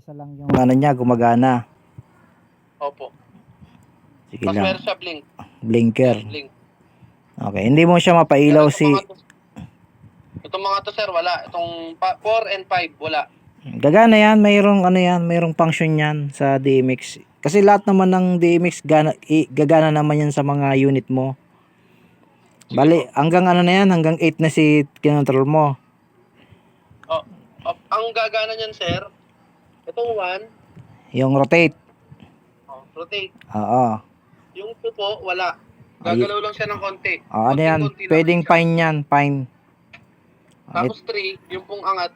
isa lang yung ano niya, gumagana. Opo. Sige Tapos lang. meron siya blink. Blinker. Blink. Okay, hindi mo siya mapailaw Pero si... itong mga to- Itong mga to sir, wala. Itong 4 and 5, wala. Gagana yan, mayroong ano yan, mayroong function yan sa DMX. Kasi lahat naman ng DMX gana, i, gagana naman yan sa mga unit mo. Bali, hanggang ano na yan, hanggang 8 na si kinontrol mo. Oh, oh, ang gagana niyan sir, itong 1, Yung rotate. oh, rotate. Oo. Yung 2 po, wala. Gagalaw lang siya ng konti. Oh, ano yan, lang pwedeng fine yan, it- Tapos 3, yung pong angat,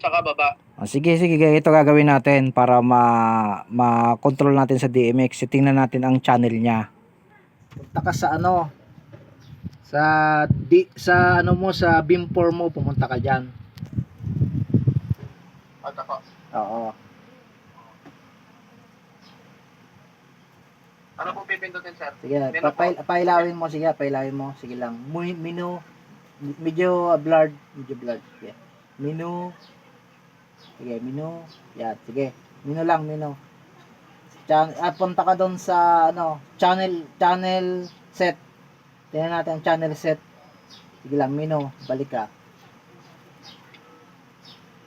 tsaka baba. Ah, sige, sige, ito gagawin natin para ma ma-control natin sa DMX. Tingnan natin ang channel niya. Punta ka sa ano sa di, sa ano mo sa BIM4 mo pumunta ka diyan. Ako. Oo. Ano po pipindutin sir? Sige, Menu papail, pailawin mo sige, pailawin mo. Sige lang. Mu- Menu medyo blurred, medyo blurred. Sige. Menu Sige, menu. Yan, sige. Menu lang, menu. Chan at punta ka doon sa ano, channel channel set. Tingnan natin ang channel set. Sige lang, menu. Balik ka.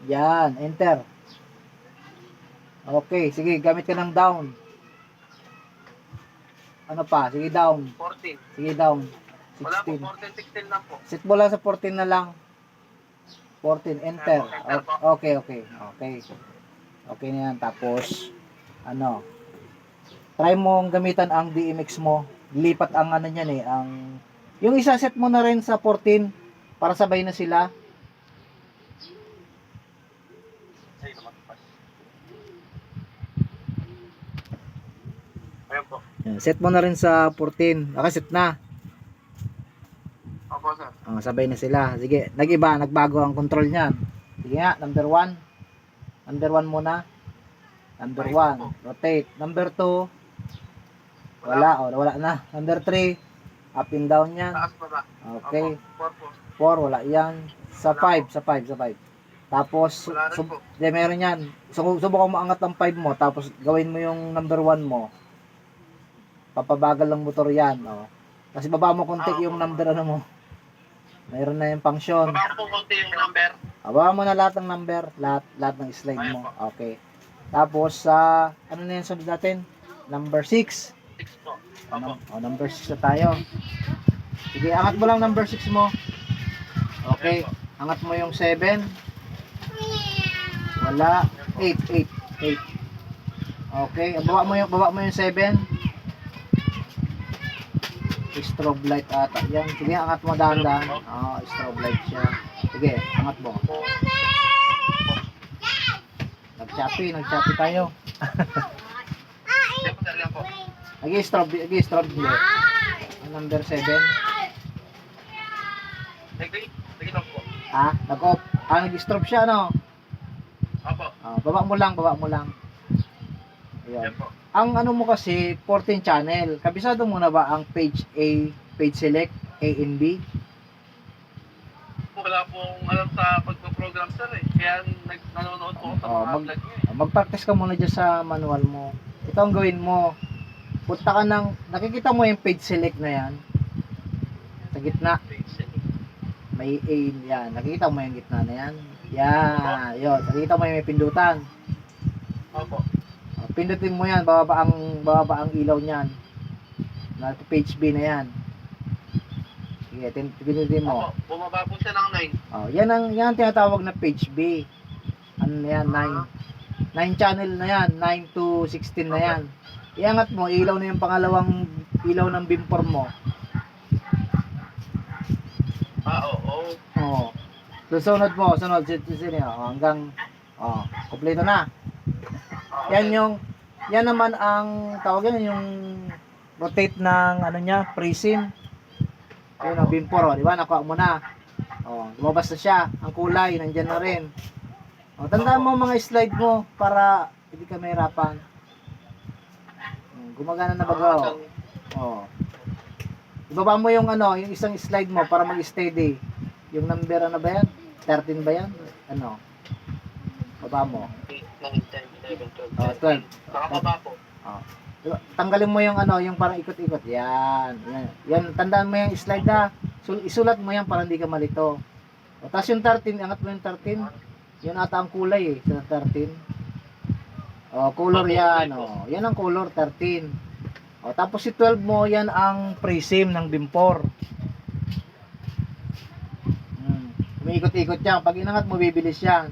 Yan, enter. Okay, sige, gamit ka ng down. Ano pa? Sige, down. 14. Sige, down. Wala po, 16. 14, 16 lang po. Set mo lang sa 14 na lang. 14, enter. O- Okay, okay. Okay. Okay na yan. Tapos, ano, try mong gamitan ang DMX mo. Lipat ang ano niyan eh, ang, yung isa set mo na rin sa 14 para sabay na sila. Ayun po. Yan, Set mo na rin sa 14. Nakaset na. Opo sir. Oh, sabay na sila. Sige, nag-iba, nagbago ang control niyan. Sige nga, number 1. Number 1 muna. Number 1, rotate. Number 2, wala, oh, wala na. Number 3, up and down yan. Taas baba. Okay. Opo, 4 po. 4, wala yan. Sa 5, sa 5, sa 5. Tapos, Wala rin sub, po. di, meron yan. So, subukan mo angat ang 5 mo, tapos gawin mo yung number 1 mo. Papabagal ng motor yan, oh. Kasi baba mo konti Ah, yung number ano mo. Mayroon na yung function. Baba ko konti yung number. Awa mo na lahat ng number, lahat lahat ng slide mo. Okay. Tapos sa ano na yan sunod natin? Number 6. 6 po. Opo. Oh, number 6 na tayo. Sige, angat mo lang number 6 mo. Okay. Angat mo yung 7. Wala. 8, 8, 8. Okay, baba mo yung baba mo yung 7. Strobe light ata. Yan, sige, angat mo dahan-dahan. Oh, strobe light siya. Sige, angat mo. Nag-choppy, nag-choppy tayo. Po. Nag-strobe, nag-strobe hindi. Ang Number 7. Sige, sige lang po. Ah, nag-off. Ah, nag-strobe siya, no? Opo. Ah, baba mo lang, baba mo lang. Ayun. Yan po. Ang ano mo kasi, 14 channel. Kabisado mo na ba ang page A, page select, A and B? Wala pong alam sa pagpo-program sir eh. Kaya nag nanonood po sa Oh, mga mag- vlog niyo eh. Mag-practice ka muna dyan sa manual mo. Ito ang gawin mo. Punta ka ng, nakikita mo yung page select na yan. Sa gitna, may A yan. Nakikita mo yung gitna na yan. Yan, yun. Nakikita mo yung may pindutan. Opo. Oh, pindutin mo yan, bababa ang, bababa ang ilaw niyan. Na page B na yan. Sige, tin- pindutin mo. Opo. Bumaba po siya ng 9. Oh, yan ang yan ang tinatawag na page B. Ano na yan? 9. 9 channel na yan. 9 to 16 na yan. Iangat mo, ilaw na yung pangalawang ilaw ng beamform mo. Ah, oo. Oh. Susunod mo, sunod, sit sit oh, hanggang oh, kompleto na. Yan yung yan naman ang tawag yan yung rotate ng ano niya, presim. Yun ang beamfor, oh, di ba? Nakuha mo na. Oh, lumabas na siya. Ang kulay nandiyan na rin. Oh, tandaan mo mga slide mo para hindi ka mahirapan. Hmm, Gumagana na baga. Oh. oh. Ibaba mo yung ano, yung isang slide mo para mag-steady. Yung number ano ba yan? 13 ba yan? Ano? Baba mo. 8, 9, 10, 11, 12. Oh, 12. Nakababa po. Diba? Tanggalin mo yung ano, yung parang ikot-ikot. Yan. Yan. Yan, tandaan mo yung slide na. Sul- isulat mo yan para hindi ka malito. O, tapos yung 13, angat mo yung 13. Yan ata ang kulay eh, sa 13. O, color yan. O, yan ang color, 13. O, tapos si 12 mo, yan ang prism ng bimpor. Hmm. Umiikot-ikot yan. Pag inangat mo, bibilis yan.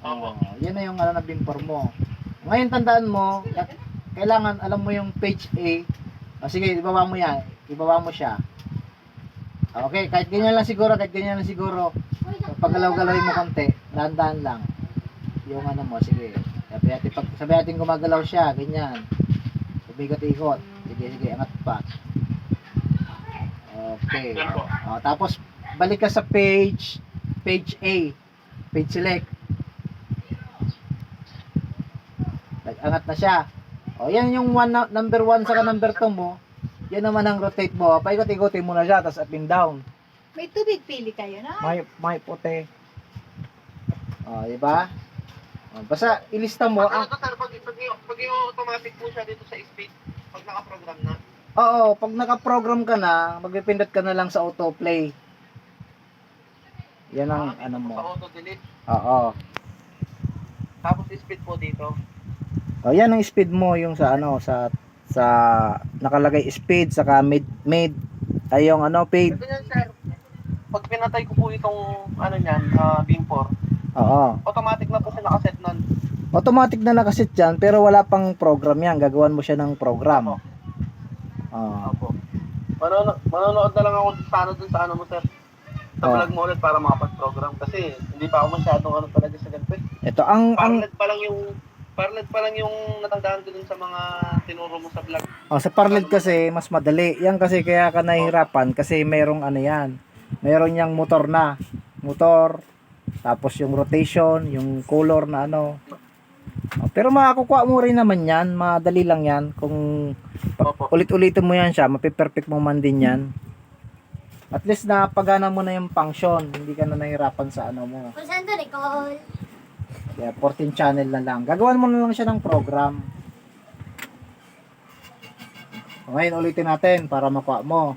Opo. Oh, yan na yung ano na bimpor mo. Ngayon tandaan mo, kailangan alam mo yung page A. O sige, ibaba mo yan. Ibaba mo siya. Okay, kahit ganyan lang siguro, kahit ganyan lang siguro. Pag galaw-galawin mo konti, dahan-dahan lang. Yung ano mo, sige. Sabi natin, pag, sabi natin gumagalaw siya, ganyan. Umigot-ikot. Sige, sige, angat pa. Okay. O, tapos, balik ka sa page, page A. Page select. Nag-angat na siya. O, yan yung one, number 1 saka number 2 mo. Yan naman ang rotate mo. Paikot-ikotin mo na siya, tapos up and down. May tubig pili kayo, no? May, may puti. O, di ba? O, basta ilista mo. Ang, to sir, pag, pag, pag yung automatic po siya dito sa speed, pag naka-program na, oo, pag naka-program ka na, magpipindot ka na lang sa autoplay. Yan ang ah, ano mo. Sa auto-delete. Oo. Tapos speed po dito. O, yan ang speed mo yung sa ano, sa sa nakalagay speed saka mid mid ay yung ano paid. Ito yan sir. Pag pinatay ko po itong ano niyan, uh, beam 4, Oo. automatic na po siya nakaset nun. Automatic na nakasit yan pero wala pang program yan. Gagawan mo siya ng program. Oo. Opo. Manono manonood na lang ako sa ano dun sa ano mo sir. Sa Oh. vlog mo ulit para makapag-program kasi hindi pa ako masyadong ano talaga sa ganito. eh. Ito ang ang Parlet pa lang yung Parlet pa lang yung natandaan ko dun sa mga tinuro mo sa vlog. oh, sa Parled kasi mas madali. Yan kasi kaya ka nahihirapan kasi merong ano yan. Meron yang motor na. Motor tapos yung rotation, yung color na ano. Oh, pero makakukuha mo rin naman yan. Madali lang yan. Kung Opo. ulit-ulitin mo yan siya, mapiperfect mo man din yan. At least na pagana mo na yung function. Hindi ka na nahirapan sa ano mo. Kung saan to, Nicole? Kaya 14 channel na lang. Gagawan mo na lang siya ng program. Ngayon ulitin natin para makuha mo.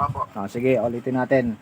Opo. Ah, sige, ulitin natin.